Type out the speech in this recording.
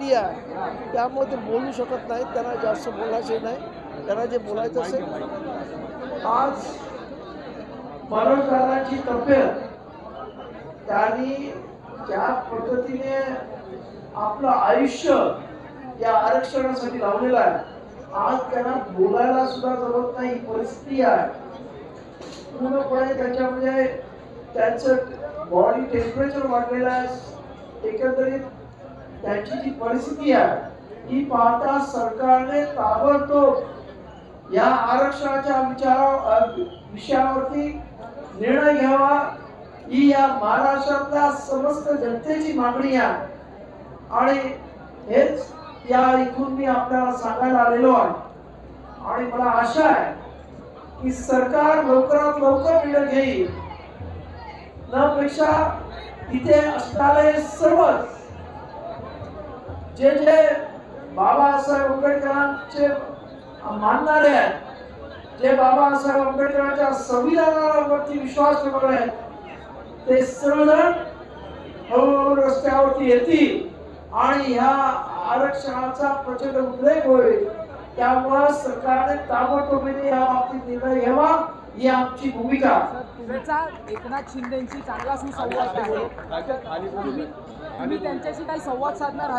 झालेली आहे. त्यामुळे ते बोलू शकत नाहीत. त्यांना जास्त बोलायचे नाही. त्यांना जे बोलायचं असेल. आज मनोजदारांची तब्येत त्यांनी ज्या पद्धतीने आपलं आयुष्य या आरक्षणासाठी लावलेलं आहे आज त्यांना बोलायला सुद्धा जमत नाही. परिस्थिती आहे. पूर्णपणे त्याच्यामध्ये त्यांचं बॉडी टेम्परेचर वाढलेलं आहे. एकंदरीत त्यांची जी परिस्थिती आहे ही पाहता सरकारने ताबडतोब या आरक्षणाच्या विचारा विषयावरती निर्णय घ्यावा. ही या महाराष्ट्रातल्या समस्त जनतेची मागणी आहे. आणि हेच या इथून मी आपल्याला सांगायला आलेलो आहे. आणि मला आशा आहे की सरकार लवकरात लवकर निर्णय घेईल. न पेक्षा तिथे असणारे सर्वच जे जे बाबासाहेब आंबेडकरांचे मानणारे आहेत जे बाबासाहेब आंबेडकरांच्या संविधानावरती विश्वास ठेवणारे आहेत ते सर्वजण हळूहळू रस्त्यावरती येतील आणि ह्या आरक्षणाचा प्रचंड उद्रेक होईल. त्यामुळं सरकारने ताबडतोबीने या बाबतीत निर्णय घ्यावा ही आमची भूमिका. एकनाथ शिंदेशी चांगला सुसंवाद आहे. त्यांच्याशी काही संवाद साधणार?